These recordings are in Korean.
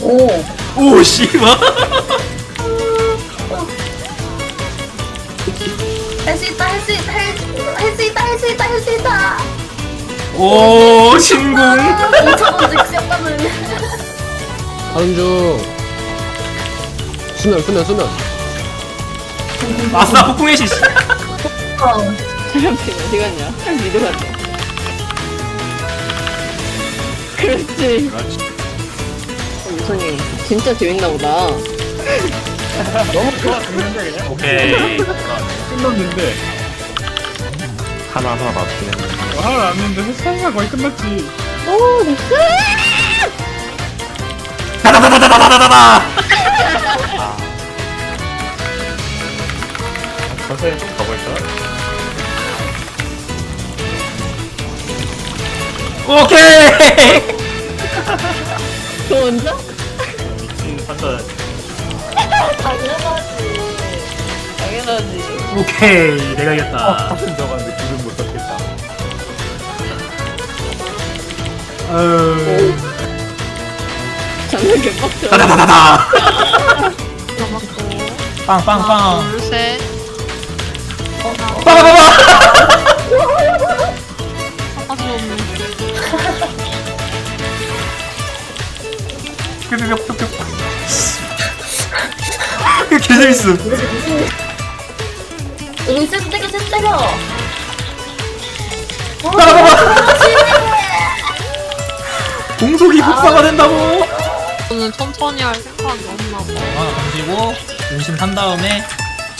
오. 오, 씨발. 할수 있다, 할 수 있다, 할 수 있다, 할 수 있다, 할 수 있다. 오, 신궁. 엄청 오직 시험 받는. 다음 중. 수면 수면 수면 아싸 폭풍의 시 사람들이 어디 갔냐? 니도 갔냐? 그렇지. 어, 유선이 진짜 재밌나 보다. 너무 좋아 오케이 끝났는데 하나 하나 맞긴 했는데 어, 하나 남는데 회차가 거의 끝났지 오, 됐어! 천천히 좀 가볼까? 오케이! 그 먼저? 음, 미친 판단. 당연하지. 당연하지. 오케이 내가 이겼다 어, 같은 저건데 기분 못 잡겠다. 아유 장난 개빡쳐. 다다다다다. 먹고 빵빵빵 둘, 셋. 봐봐 봐봐 아주 없네. 근데 몇 몇, 몇. 개 재밌어 응, 쎄 때려, 쎄 때려. 아, 공속이 복사가 된다고 저는 천천히 할 생각은 없나 봐. 아 던지고 중심 산 다음에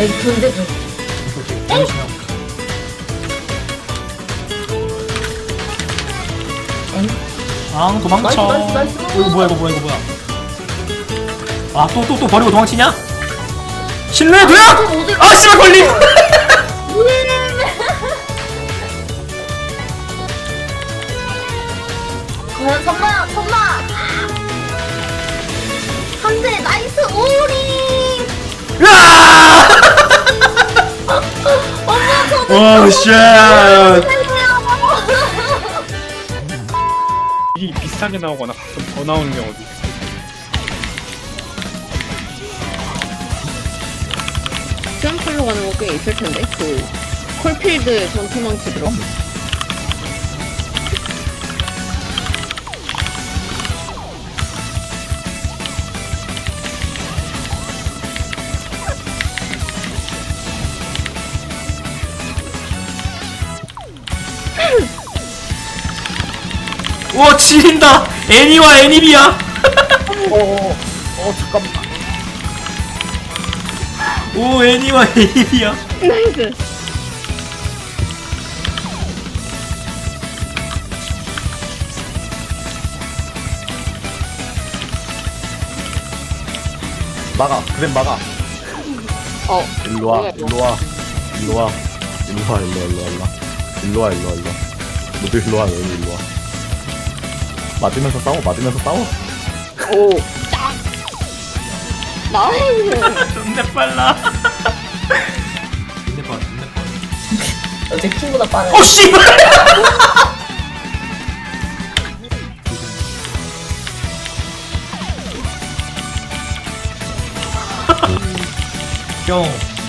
내 존재 중. 아 도망쳐 나이스, 나이스, 나이스. 어, 이거 뭐야 이거 뭐야 이거 뭐야 아 또 또 또 버리고 도망치냐? 신뢰 도야! 아, 뭐 아 씨발 쉣. 일이 비슷하게 나오거나 가끔 더 나오는 경우도 있어. 트럼플로 가는 거 꽤 있을 텐데 그 콜필드 전투망치 들어. 와 지린다 애니와 애니비야 어 어, 어, 어 잠깐만. 오 애니와 애니비야 나이스. 막아. 그램 막아. 어. 일로 와. 내가 일로 와. 일로 와. 일로 와. 일로 와. 일로 와. 일로 와. 일로 와. 일로 와. 너도 일로 와. 너도 일로 와. 맞으면서 싸워 맞으면서 싸워 오나이 존나 빨라. 존나 빨라, 존나 빨라. 어제 킹보다 빠른. 어, 씨발! 뿅.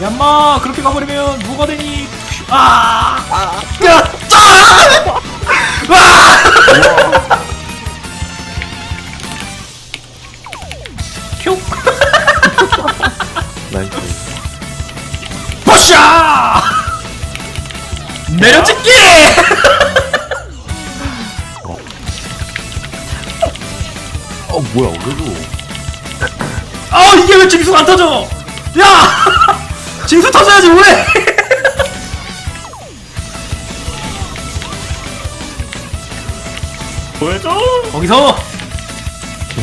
야마 그렇게 가버리면 누가 되니? 아! 아! 야! 짜! 와! 큐! 나이스. 버샤! 내려찍기! 어 뭐야 그래도 아 이게 왜 지금 안 터져? 야! 징수 터져야지 뭐해 보여줘? 거기서!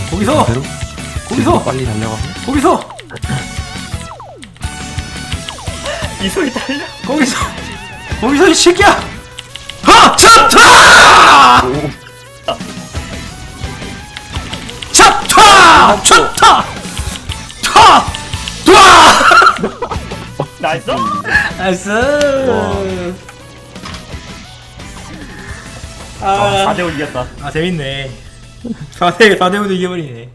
거기서! 대로? 거기서! 빨리 달려가? 거기서! 이 소리 달려? 거기서! 거기서 이 새끼야! 하 차타 차타 차타 타 타! 나이스 알았어. 아, 아. 4대5 이겼다. 아 재밌네. 4대 4대 5도 이겨버리네.